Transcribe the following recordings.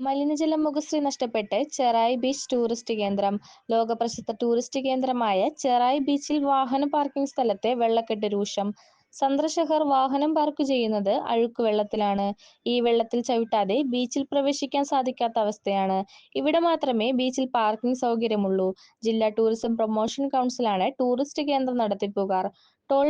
മലിനജല മുഖശ്രീ നഷ്ടപ്പെട്ട് Cherai beach tourist കേന്ദ്രം. ലോകപ്രസിദ്ധ ടൂറിസ്റ്റ് കേന്ദ്രമായ ചെറായി ബീച്ചിൽ വാഹന പാർക്കിംഗ് സ്ഥലത്തെ വെള്ളക്കെട്ട് രൂക്ഷം. സന്ദർശകർ വാഹനം പാർക്ക് ചെയ്യുന്നത് അഴുക്കുവെള്ളത്തിലാണ് ഈ വെള്ളത്തിൽ ചവിട്ടാതെ ബീച്ചിൽ പ്രവേശിക്കാൻ സാധിക്കാത്ത അവസ്ഥയാണ്. ഇവിടെ മാത്രമേ ബീച്ചിൽ പാർക്കിംഗ് സൗകര്യമുള്ളൂ. ജില്ലാ ടൂറിസം പ്രൊമോഷൻ കൗൺസിലാണ് ടൂറിസ്റ്റ് കേന്ദ്രം നടത്തിപ്പുകാർ. ടോൾ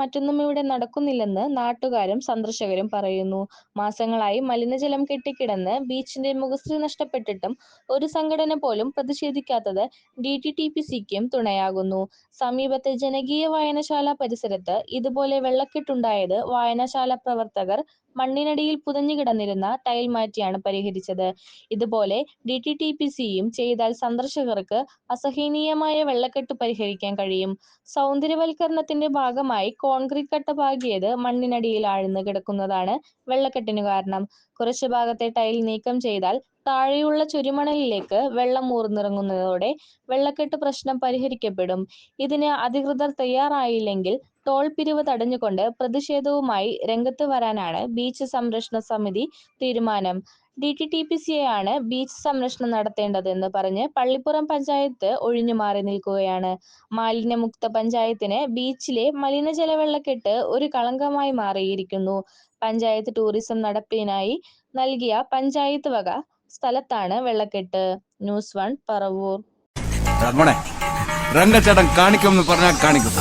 മറ്റൊന്നും ഇവിടെ നടക്കുന്നില്ലെന്ന് നാട്ടുകാരും സന്ദർശകരും പറയുന്നു. മാസങ്ങളായി മലിനജലം കെട്ടിക്കിടന്ന് ബീച്ചിന്റെ മുഖശ്രീ നഷ്ടപ്പെട്ടിട്ടും ഒരു സംഘടന പോലും പ്രതിഷേധിക്കാത്തത് ഡി ടി ടി പി സിക്കും തുണയാകുന്നു. സമീപത്തെ ജനകീയ വായനശാല പരിസരത്ത് ഇതുപോലെ വെള്ളക്കെട്ടുണ്ടായത് വായനശാല പ്രവർത്തകർ മണ്ണിനടിയിൽ പുതഞ്ഞു കിടന്നിരുന്ന ടൈൽ മാറ്റിയാണ് പരിഹരിച്ചത്. ഇതുപോലെ ഡി ടി ടി പി സിയും ചെയ്താൽ സന്ദർശകർക്ക് അസഹനീയമായ വെള്ളക്കെട്ട് പരിഹരിക്കാൻ കഴിയും. സൗന്ദര്യവൽക്കരണത്തിന്റെ ഭാഗമായി കോൺക്രീറ്റ് കട്ട പാകിയത് മണ്ണിനടിയിൽ ആഴ്ന്നു കിടക്കുന്നതാണ് വെള്ളക്കെട്ടിന് കാരണം. കുറച്ചു ഭാഗത്തെ ടൈൽ നീക്കം ചെയ്താൽ താഴെയുള്ള ചുരിമണലിലേക്ക് വെള്ളം ഊർന്നിറങ്ങുന്നതോടെ വെള്ളക്കെട്ട് പ്രശ്നം പരിഹരിക്കപ്പെടും. ഇതിന് അധികൃതർ തയ്യാറായില്ലെങ്കിൽ ടോൾ പിരിവ് തടഞ്ഞുകൊണ്ട് പ്രതിഷേധവുമായി രംഗത്ത് വരാനാണ് ബീച്ച് സംരക്ഷണ സമിതി തീരുമാനം. ഡി ടി ടി പി സിയാണ് ബീച്ച് സംരക്ഷണം നടത്തേണ്ടതെന്ന് പറഞ്ഞ് പള്ളിപ്പുറം പഞ്ചായത്ത് ഒഴിഞ്ഞു മാറി നിൽക്കുകയാണ്. മാലിന്യമുക്ത പഞ്ചായത്തിന് ബീച്ചിലെ മലിനജല വെള്ളക്കെട്ട് ഒരു കളങ്കമായി മാറിയിരിക്കുന്നു. പഞ്ചായത്ത് ടൂറിസം നടപ്പിനായി നൽകിയ പഞ്ചായത്ത് വക സ്ഥലത്താണ് വെള്ളക്കെട്ട്. News one Paravur. രമണേ കാണിക്കും. എന്ന് പറഞ്ഞാൽ കാണിക്കും